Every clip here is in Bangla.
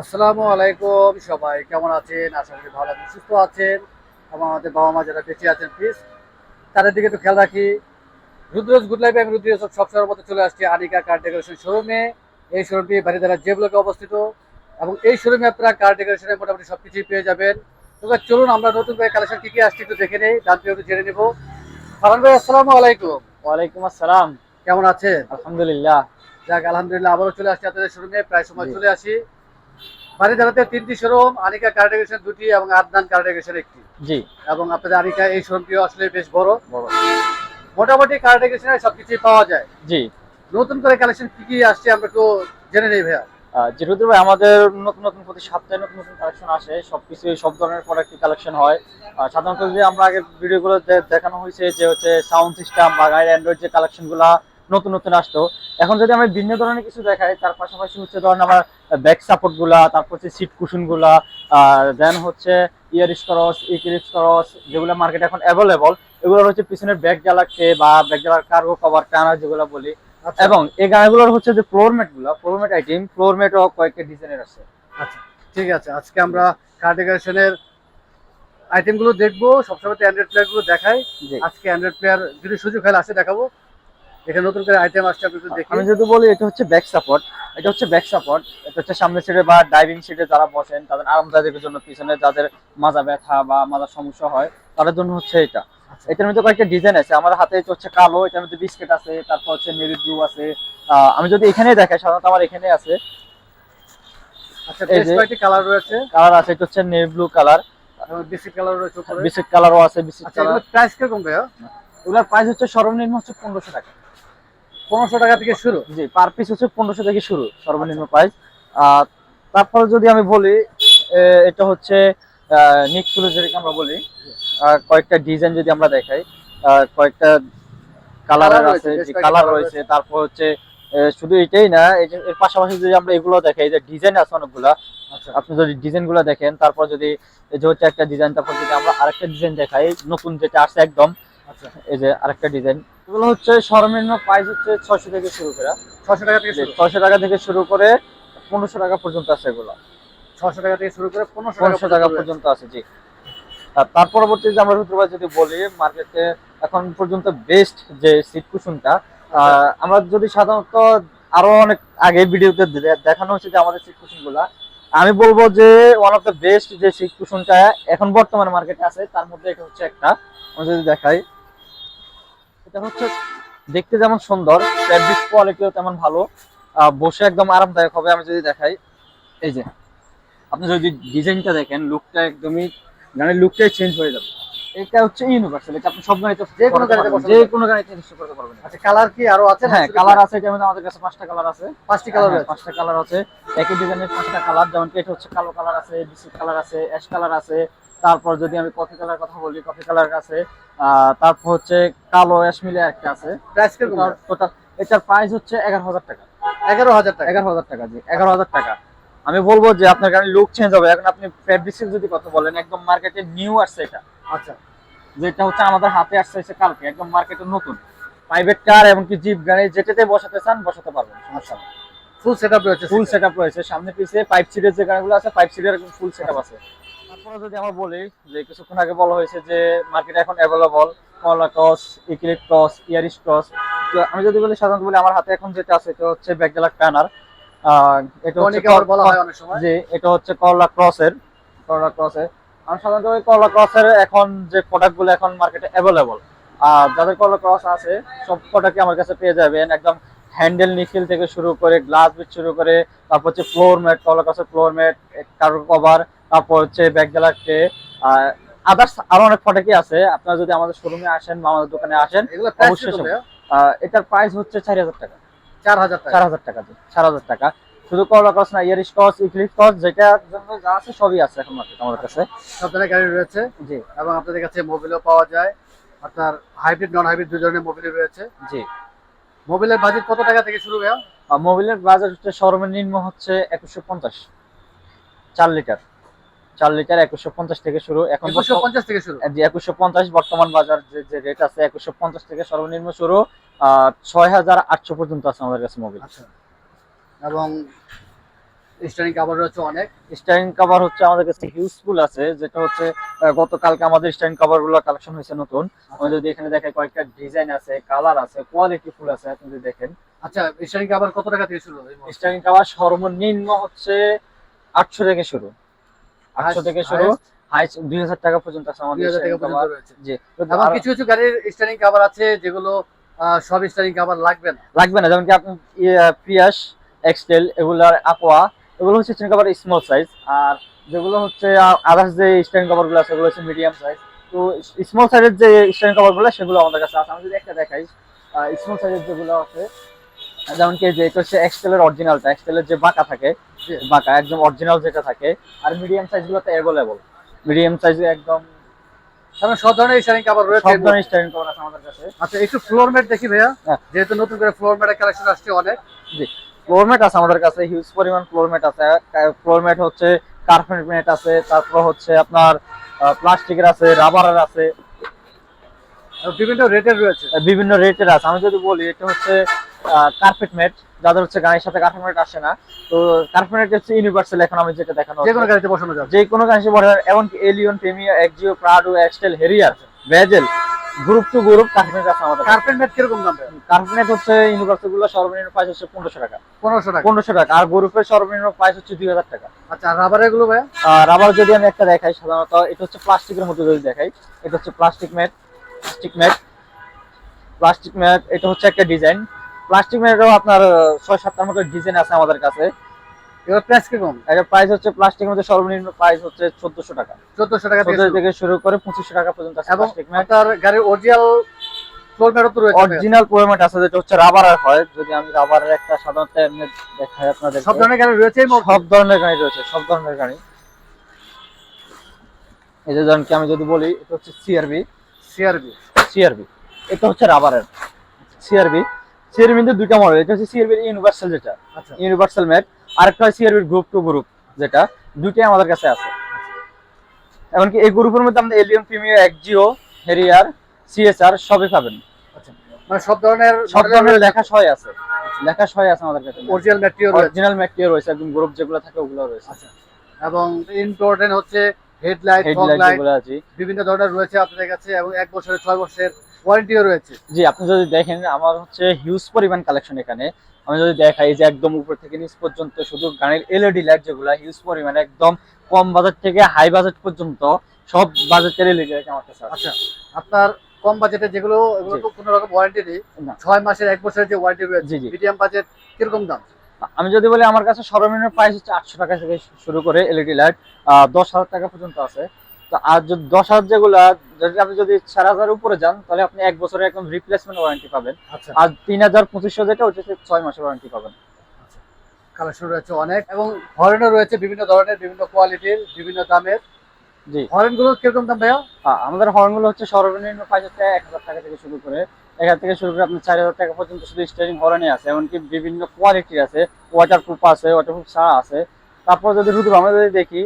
আসসালামু আলাইকুম সবাই কেমন আছেন? আশা করি ভালো আছেন সুস্থ আছেন। এবং আমাদের বাবা মা যারা বেঁচে আছেন প্লিজ তাদের দিকে তো খেয়াল রাখি। রুদ্রজ গুড লাইফ আমি রুদ্রজ সব সময়ের মতো চলে আসছি আনিকা কার ডেকোরেশন শোরুমে এই শোরুমটি বাড়িধারা যে ব্লকে অবস্থিত। এবং এই শোরুমে আপনারা কার ডেকোরেশনের মোটামুটি সব কিছুই পেয়ে যাবেন। তো চলুন আমরা নতুন করে কালেকশন কি কি আসছে একটু দেখে নেই দাম একটু জেনে নেব। ফারান ভাই আসসালামু আলাইকুম। ওয়ালাইকুম আসসালাম। কেমন আছেন? আলহামদুলিল্লাহ। যাক আলহামদুলিল্লাহ আবারও চলে আসছি আপনাদের শোরুমে প্রায় সময় চলে আসি। দাঁড়াতে তিনটি শোরুম আনিকা দুটি এবং আদনান কার ডেকোরেশন একটি। জি। এবং আপনাদের আনিকা এই শোরুমটিও আসলে বেশ বড়। বড়। মোটামুটি কার ডেকোরেশনে সবকিছুই পাওয়া যায়। জি। নতুন করে কালেকশন কি কি আসছে আমরা একটু জেনে নেই ভাইয়া। জি রুদ্র ভাই আমাদের নতুন নতুন প্রতি সপ্তাহে নতুন নতুন কালেকশন আসে সবকিছু সব ধরনের প্রোডাক্টই কালেকশন হয়। সাধারণত যে আমরা আগের ভিডিওগুলো দেখানো হয়েছে যে হচ্ছে সাউন্ড সিস্টেম বা গাড়ির অ্যান্ড্রয়েড যে কালেকশনগুলো নতুন নতুন আসতো। এখন যদি আমরা ভিন্ন ধরনের কিছু দেখাই তার পাশাপাশি হচ্ছে ধরেন আমার ব্যাক সাপোর্টগুলা তারপর হচ্ছে সিট কুশনগুলা আর দেন হচ্ছে ইয়ার স্করস ইকিরিপ স্করস যেগুলো মার্কেটে এখন অ্যাভেলেবল এগুলো হচ্ছে পিছনের ব্যাক জ্বালাচ্ছে বা ব্যাক জ্বালার কার্গো কভার টানা যেগুলো বলি। আচ্ছা। এবং এই গাড়িগুলোর হচ্ছে যে ফ্লোর ম্যাটগুলো ফ্লোর ম্যাট আইটেম ফ্লোর ম্যাটও কয়েকটা ডিজাইনের আছে। আচ্ছা ঠিক আছে। আজকে আমরা কার ডেকোরেশনের আইটেমগুলো দেখব। সবসময় তো অ্যান্ড্রয়েড প্লেয়ারগুলো দেখাই। আজকে অ্যান্ড্রয়েড প্লেয়ার যদি সুযোগ হয় আসে দেখাবো। এখানে নতুন করে আইটেম আসছে আপনি একটু দেখি আমি যদি বলি এটা হচ্ছে ব্যাক সাপোর্ট এটা হচ্ছে ব্যাক সাপোর্ট এটা হচ্ছে সামনের সিটে বা ড্রাইভিং সিটে যারা বসেন তাদের আরামদায়কের জন্য পিছনে যাদের মাজা ব্যথা বা মাজার সমস্যা হয় তাদের জন্য হচ্ছে এটা। আচ্ছা। এটার মধ্যে কয়েকটা ডিজাইন আছে। আমার হাতে হচ্ছে কালো এটার মধ্যে বিস্কিট আছে তারপর হচ্ছে নেভি ব্লু আছে। আমি যদি এখানে দেখাই সাধারণত আমার এখানে আছে। আচ্ছা এই কয়েকটি কালার রয়েছে। কালার আছে এটা হচ্ছে navy blue colour biscuit colour রয়েছে বিস্কিট কালারও আছে বিস্কিট আচ্ছা কালার প্রাইস কীরকম ভাইয়া? এগুলোর প্রাইস হচ্ছে সর্বনিম্ন হচ্ছে পনেরোশো টাকা। পনেরোশো টাকা থেকে শুরু। জি পার পিস হচ্ছে পনেরোশো থেকে শুরু সর্বনিম্ন প্রাইস আর তারপরে যদি আমি বলি এটা হচ্ছে নিক ফুলো যেটাকে আমরা বলি কয়েকটা ডিজাইন যদি আমরা দেখাই কয়েকটা কালারের আছে কালার রয়েছে তারপর হচ্ছে শুধু এটাই না এর পাশাপাশি যদি আমরা এগুলো দেখাই যে ডিজাইন আছে অনেকগুলা আচ্ছা। আপনি যদি ডিজাইনগুলো দেখেন তারপর যদি যে হচ্ছে একটা ডিজাইন তারপর যদি আমরা আরেকটা ডিজাইন দেখাই নতুন যেটা আসছে একদম আচ্ছা এই যে আরেকটা ডিজাইন। এগুলো হচ্ছে সর্বনিম্ন প্রাইস হচ্ছে ছয়শো থেকে শুরু করে। ছশো টাকা থেকে ছয়শো টাকা থেকে শুরু করে পনেরোশো টাকা পর্যন্ত আছে এগুলো। ছশো টাকা থেকে শুরু করে পনেরোশো টাকা পর্যন্ত আছে জি। তার পরবর্তী যে আমরা যদি বলি মার্কেটে এখন পর্যন্ত বেস্ট যে সিট কুশনটা আমরা যদি সাধারণত আরও অনেক আগে ভিডিওতে দেখানো হচ্ছে যে আমাদের সিট কুশনগুলা আমি বলব যে ওয়ান অফ দ্য বেস্ট যে সিট কুশনটা এখন বর্তমানে মার্কেটে আছে তার মধ্যে এটা হচ্ছে একটা। আমরা যদি দেখাই এটা হচ্ছে দেখতে যেমন সুন্দর ফ্যাব্রিক কোয়ালিটিও তেমন ভালো। বসে একদম আরামদায়ক হবে আমি যদি দেখাই। এই যে আপনি যদি ডিজাইনটা দেখেন লুকটা একদমই গাড়ির লুকটাই চেঞ্জ হয়ে যাবে। এটা হচ্ছে ইউনিভার্সাল এটা আপনি সব গাড়িতে যে কোনো গাড়িতে যে। কোনো গাড়িতে ইনস্টল করতে পারবেন। আচ্ছা কালার কি আরও আছে? হ্যাঁ কালার আছে যেমন আমাদের কাছে পাঁচটা কালার আছে। পাঁচটি কালার হ্যাঁ, রয়েছে। পাঁচটা কালার আছে। একই ডিজাইনের পাঁচটা কালার যেমন এটা হচ্ছে কালো কালার আছে বিস্কুট কালার আছে অ্যাশ কালার আছে তারপর যদি আমি কফি কালার কথা বলি কফি কালার আছে তারপর হচ্ছে কালো অ্যাশ মিলে একটা আছে। প্রাইস টোটাল এটার প্রাইস হচ্ছে এগারো হাজার টাকা। এগারো হাজার টাকা? এগারো হাজার টাকা জি এগারো হাজার টাকা। আমি বলব যে আপনার গাড়ির লুক চেঞ্জ হবে। এখন আপনি ফেব্রিক্সের যদি কথা বলেন একদম মার্কেটে নিউ আসছে এটা। আচ্ছা। যেটা হচ্ছে আমাদের হাতে আসছে হচ্ছে কালকে একদম মার্কেটে নতুন। প্রাইভেট কার এমনকি জিপ গাড়ি যেটাতে বসাতে চান বসাতে পারবেন সমস্যা ফুল সেটআপ রয়েছে ফুল সেট আপ রয়েছে। সামনে পিছিয়ে ফাইভ সিটের যে গাড়িগুলো আছে ফাইভ সিটের ফুল সেট আপ আছে। তারপরে যদি আমরা বলি যে কিছুক্ষণ আগে বলা হয়েছে যে মার্কেটে এখন available Corolla cross Eclipse cross Yaris cross তো আমি যদি বলি সাধারণত বলি আমার হাতে এখন যেটা আছে এটা হচ্ছে ব্যাকডেলার প্যানার এটা হচ্ছে বলা হয় অনেক সময়। যে এটা হচ্ছে করলা ক্রসের করলা ক্রসের। আমি সাধারণত ওই করলা ক্রসের এখন যে প্রোডাক্টগুলো এখন মার্কেটে অ্যাভেলেবল আর যাদের করলা ক্রস আছে সব প্রোডাক্টই আমার কাছে পেয়ে যাবেন। একদম হ্যান্ডেল নিখিল থেকে শুরু করে গ্লাস বিট শুরু করে তারপর হচ্ছে ফ্লোর ম্যাট করলা ক্রসের ফ্লোর ম্যাট কারোর কভার তারপর হচ্ছে ব্যাক গ্যালার ট্রে আদার্স আরও অনেক প্রোডাক্টই আছে। আপনারা যদি আমাদের শোরুমে আসেন বা আমাদের দোকানে আসেন অবশ্যই এটার প্রাইস হচ্ছে চার হাজার টাকা। চার হাজার টাকা। চার হাজার টাকা চার হাজার টাকা। শুধু করলা ক্রস না ইয়ারিশ ক্রস ইকলিপ ক্রস যেটা জন্য যা আছে সবই আছে এখন মার্কেট আমাদের কাছে। সব ধরনের গাড়ি রয়েছে। জি। এবং আপনাদের কাছে মোবিলও পাওয়া যায়। আপনার হাইব্রিড নন হাইব্রিড দুই ধরনের মোবিল রয়েছে। জি। মোবিলের বাজেট কত টাকা থেকে শুরু ভাইয়া? আর মোবিলের বাজার হচ্ছে সর্বনিম্ন হচ্ছে একুশশো পঞ্চাশ। চার লিটার। চার লিটার একুশশো পঞ্চাশ থেকে শুরু। এখন পঞ্চাশ থেকে শুরু। একুশশো পঞ্চাশ বর্তমান বাজার যে রেট আছে একুশশো পঞ্চাশ থেকে সর্বনিম্ন শুরু ছয় হাজার আটশো পর্যন্ত আছে আমাদের কাছে মোবিল আচ্ছা। এবং স্টারিং কাভার রয়েছে অনেক। স্টাইন কভার হচ্ছে আমাদের কাছে হিউজফুল আছে যেটা হচ্ছে গতকালকে আমাদের কভারগুলো কালেকশন হয়েছে নতুন। আমরা যদি এখানে দেখেন কয়েকটা ডিজাইন আছে কালার আছে কোয়ালিটি ফুল আছে আপনি যদি দেখেন। আচ্ছা স্টারিং কাভার কত টাকা থেকে শুরু? কভার সর্বনিম্ন হচ্ছে আটশো থেকে শুরু। আটশো থেকে শুরু হাই দুই হাজার টাকা পর্যন্ত আছে আমাদের 2000 টাকা পর্যন্ত রয়েছে। জি এবং কিছু কিছু গাড়ির স্টারিং কাভার আছে যেগুলো সব স্টারিং কাভার লাগবে না। লাগবে না যেমন কি আপনি পিয়াস এক্সটেল এগুলার aqua এগুলো হচ্ছে স্ট্যান্ড কভার স্মল সাইজ আর যেগুলো হচ্ছে আদার্স যে স্ট্যান্ড কভারগুলো আছে ওগুলো হচ্ছে মিডিয়াম সাইজ তো স্মল সাইজের যে স্ট্যান্ড কভারগুলো সেগুলো আমাদের কাছে আছে। আমি যদি একটা দেখাই স্মল সাইজের যেগুলো আছে যেমন কি যে এটা হচ্ছে এক্সটেলের অরিজিনালটা এক্সটেলের যে বাঁকা থাকে বাঁকা একদম অরিজিনাল যেটা থাকে আর মিডিয়াম সাইজ গুলোতে অ্যাভেলেবল মিডিয়াম সাইজে একদম কারণ সব ধরনের স্টারিং কাভার রয়েছে। সব ধরনের কভার আছে আমাদের কাছে। আচ্ছা একটু ফ্লোর ম্যাট দেখি ভাইয়া। হ্যাঁ। যেহেতু নতুন করে ফ্লোর ম্যাটের কালেকশন আসছে অনেক। ফ্লোর ম্যাট আছে আমাদের কাছে হিউজ পরিমাণ ফ্লোর ম্যাট আছে। ফ্লোর ম্যাট হচ্ছে কার্পেট ম্যাট আছে তারপর হচ্ছে আপনার প্লাস্টিকের আছে রাবারের আছে। বিভিন্ন রেটের রয়েছে। বিভিন্ন রেটের আছে। আমি যদি বলি এটা হচ্ছে কার্পেট ম্যাট যাদের হচ্ছে গাড়ির সাথে কার্পেট ম্যাট আসে না তো কার্পেট ম্যাট হচ্ছে ইউনিভার্সাল এখন আমি যেটা দেখানো যে কোনো গাড়িতে বসানো যাবে। যে কোনো গাড়ি বড় এমনকি Allion Premio Axio Prado X Trail Harrier Vezel group to group carpet আছে আমাদের। কার্পেট ম্যাট কীরকম দাম? কার্পেট ম্যাট হচ্ছে ইউনিভার্সালগুলো সর্বনিম্ন প্রাইস হচ্ছে পনেরোশো টাকা। পনেরোশো টাকা? পনেরোশো টাকা। আর গ্রুপের সর্বনিম্ন প্রাইস হচ্ছে দুই হাজার টাকা। আচ্ছা আর রাবারেরগুলো ভাইয়া? আর আবার যদি আমি একটা দেখাই সাধারণত এটা হচ্ছে প্লাস্টিকের মধ্যে যদি দেখাই এটা হচ্ছে plastic mat plastic mat plastic mat এটা হচ্ছে একটা ডিজাইন প্লাস্টিক ম্যাটেরও আপনার ছয় সাতটার মতো ডিজাইন আছে আমাদের কাছে। এবার প্রাইস কীরকম? এটা প্রাইস হচ্ছে প্লাস্টিকের মধ্যে সর্বনিম্ন প্রাইস হচ্ছে চোদ্দশো টাকা। চোদ্দশো টাকা থেকে চোদ্দ শুরু। থেকে শুরু করে পঁচিশশো টাকা পর্যন্ত আছে প্লাস্টিক ম্যাট আপনার গাড়ির অরিজিনাল ফ্লোর ম্যাটও তো রয়েছে। আছে যেটা হচ্ছে রাবারের হয়। যদি আমি রাবারের একটা সাধারণত এমনি দেখাই আপনাদের সব ধরনের গাড়ি রয়েছে সব ধরনের গাড়ি রয়েছে সব ধরনের গাড়ি। এই যে ধরেন কি আমি যদি বলি এটা হচ্ছে সিআরবি সিআরবি সিআরবি এটা হচ্ছে রাবারের সিআরবি সিআরবি মধ্যে দুইটা মডেল এটা হচ্ছে সিআরবি ইউনিভার্সাল যেটা আচ্ছা। ইউনিভার্সাল ম্যাট আরেকটা হয় সিআরবির গ্রুপ টু গ্রুপ যেটা দুইটাই আমাদের কাছে আছে। এমনকি এই গ্রুপের মধ্যে আমাদের এলিয়ন প্রিমিয়ার হেরিয়ার সিএসআর সবই পাবেন। মানে সব ধরনের সব ধরনের লেখা সহায় আছে। লেখা সহায় আছে আমাদের কাছে। অরিজিনাল ম্যাটেরিয়াল অরিজিনাল ম্যাটেরিয়াল রয়েছে একদম গ্রুপ যেগুলো থাকে ওগুলো রয়েছে। আচ্ছা এবং ইম্পর্টেন্ট হচ্ছে হেডলাইট হেডলাইট আছে। বিভিন্ন ধরনের রয়েছে আপনাদের কাছে এবং এক বছরের ছয় বছরের ওয়ারেন্টিও রয়েছে। জি আপনি যদি দেখেন আমার হচ্ছে হিউজ পরিমাণ কালেকশন এখানে। আমি যদি দেখাই যে একদম উপর থেকে নিচ পর্যন্ত শুধু গাড়ির এলইডি লাইট যেগুলো হিউজ পরিমাণ একদম কম বাজেট থেকে হাই বাজেট পর্যন্ত সব বাজেটের এলইডি লাইট আমার কাছে আচ্ছা আপনার কম বাজেটে যেগুলো এগুলো তো কোনো রকম ওয়ারেন্টি নেই। ছয় মাসের এক বছরের যে ওয়ারেন্টি রয়েছে। মিডিয়াম বাজেট কীরকম দাম? আমি যদি বলি আমার কাছে সর্বনিম্ন প্রাইস হচ্ছে আটশো টাকা থেকে শুরু করে এলইডি লাইট দশ হাজার টাকা পর্যন্ত আছে। তো আর যদি দশ হাজার যেগুলা যদি আপনি যদি চার হাজার উপরে যান তাহলে আপনি এক বছরের একদম রিপ্লেসমেন্ট ওয়ারেন্টি পাবেন। আচ্ছা। আর তিন হাজার পঁচিশশো যেটা ওটা হচ্ছে ছয় মাসের ওয়ারেন্টি পাবেন। কালেকশন রয়েছে অনেক এবং হরেনও রয়েছে বিভিন্ন ধরনের বিভিন্ন কোয়ালিটির বিভিন্ন দামের। জি। হরেনগুলো কীরকম দাম ভাইয়া? আমাদের হর্নগুলো হচ্ছে সর্বনিম্ন প্রাইস হচ্ছে এক হাজার টাকা থেকে শুরু করে এখান থেকে শুরু করে আপনার চার হাজার টাকা পর্যন্ত শুধু স্টারিং হর্নে আছে এমনকি বিভিন্ন কোয়ালিটির আছে ওয়াটার প্রুফ আছে ওয়াটার প্রুফ ছাড়া আছে। তারপর যদি শুধু আমরা যদি দেখি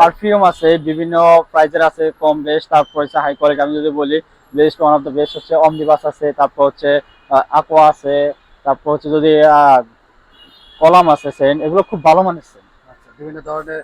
পারফিউম আছে বিভিন্ন প্রাইজের আছে কম বেস্ট তারপর হচ্ছে হাই কোয়ালিটি আমি যদি বলি best one of the best হচ্ছে অমনিবাস আছে তারপর হচ্ছে আকোয়া আছে তারপর হচ্ছে যদি কলাম আছে সেন এগুলো খুব ভালো মানের সেন আচ্ছা, বিভিন্ন ধরনের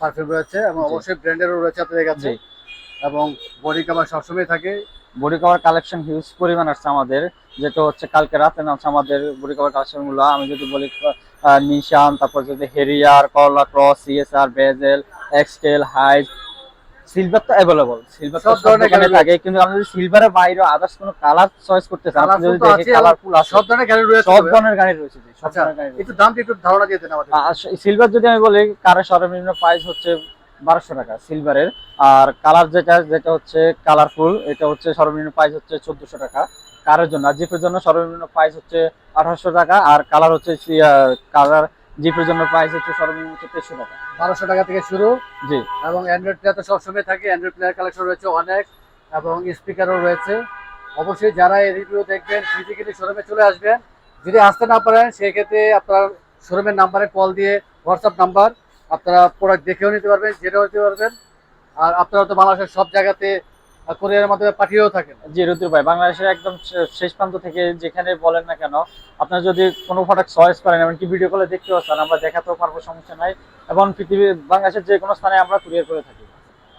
পারফিউম রয়েছে এবং অবশ্যই ব্র্যান্ডেরও রয়েছে আপনাদের কাছে। এবং বডি কাভার সবসময় থাকে বডি কভার কালেকশন হিউজ পরিমাণ আসছে আমাদের। যেটা হচ্ছে কালকে রাতে নামছে আমাদের বডি কভার কালেকশনগুলো। আমি যদি বলি নিশান তারপর যদি Harrier Corolla cross CSR Vezel X Trail Hiace silver তো অ্যাভেলেবল সিলভার সব ধরনের গাড়ি থাকে কিন্তু আপনি যদি সিলভারের বাইরে আদার্স কোনো কালার চয়েস করতে চান আপনি যদি Colourful তো দেখে কালারফুল আছে সব ধরনের গাড়ি রয়েছে সব ধরনের গাড়ি রয়েছে সব আচ্ছা ধরনের গাড়ি রয়েছে। একটু দামটা একটু ধারণা দিয়ে দেন আমাদের। সিলভার যদি আমি বলি কারের সর্বনিম্ন প্রাইস হচ্ছে বারোশো টাকা সিলভারের আর কালার যেটা যেটা হচ্ছে কালারফুল এটা হচ্ছে সর্বনিম্ন প্রাইস হচ্ছে চোদ্দশো টাকা। কারের জন্য আর জিপের জন্য সর্বনিম্ন প্রাইস হচ্ছে আঠারোশো টাকা আর কালার হচ্ছে কালার জিপের জন্য প্রাইস হচ্ছে সর্বনিম্ন হচ্ছে তেইশশো টাকা। বারোশো টাকা থেকে শুরু। জি। এবং অ্যান্ড্রয়েড প্লেয়ার তো সবসময় থাকে অ্যান্ড্রয়েড প্লেয়ার কালেকশন রয়েছে অনেক এবং স্পিকারও রয়েছে। অবশ্যই যারা এই রিভিউ দেখবেন ফিজিক্যালি শোরুমে চলে আসবেন। যদি আসতে না পারেন সেক্ষেত্রে আপনার শোরুমের নাম্বারে কল দিয়ে হোয়াটসঅ্যাপ নাম্বার আপনারা প্রোডাক্ট দেখেও নিতে পারবেন জেনেও নিতে পারবেন। আর আপনারা তো বাংলাদেশের সব জায়গাতে কোরিয়ারের মাধ্যমে পাঠিয়েও থাকেন। জি রুদ্র ভাই বাংলাদেশের একদম শেষ প্রান্ত থেকে যেখানে বলেন না কেন আপনার যদি কোনো প্রোডাক্ট চয়েস করেন এমনকি ভিডিও কলে দেখতেও চান আমরা দেখাতেও পারব সমস্যা নাই। এবং পৃথিবীর বাংলাদেশের যে কোনো স্থানে আমরা কুরিয়ার করে থাকি।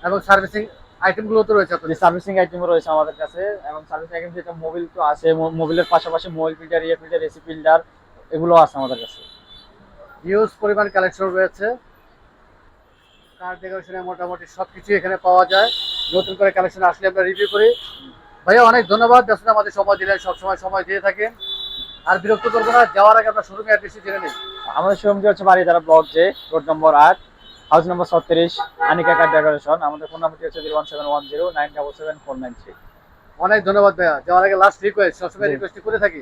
এবং সার্ভিসিং আইটেমগুলো তো রয়েছে আপনাদের। সার্ভিসিং আইটেম রয়েছে আমাদের কাছে। এবং সার্ভিসিং আইটেম যেটা মোবিল তো আছে মোবিলের পাশাপাশি মোবাইল ফিল্টার ইয়ে ফিল্টার এসি ফিল্টার এগুলো আছে আমাদের কাছে। হিউজ পরিমাণ কালেকশন রয়েছে। কার ডেকোরেশনে মোটামুটি সবকিছু এখানে পাওয়া যায়। নতুন করে কালেকশন আসলে আমরা রিভিউ করি। ভাইয়া অনেক ধন্যবাদ। ব্যস্ততা আমাদের সময় দিলেন সবসময় সময় দিয়ে থাকেন। আর বিরক্ত করব না যাওয়ার আগে আমরা শোরুমে অ্যাড্রেসটি জেনে নিই। আমাদের শোরুমটি হচ্ছে বাড়িধারা ব্লক যে রোড নম্বর আট হাউস নম্বর ছত্রিশ আনিকা কার ডেকোরেশন আমাদের ফোন নাম্বারটি হচ্ছে zero one seven one zero nine double seven four nine three অনেক ধন্যবাদ ভাইয়া। যাওয়ার আগে লাস্ট রিকোয়েস্ট সবসময়। রিকোয়েস্ট করে থাকি।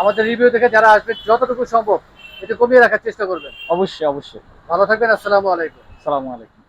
আমাদের রিভিউ দেখে যারা আসবে যতটুকু সম্ভব এটা কমিয়ে রাখার চেষ্টা করবেন। অবশ্যই অবশ্যই। ভালো থাকবেন আসসালামু আলাইকুম। সালামু আলাইকুম।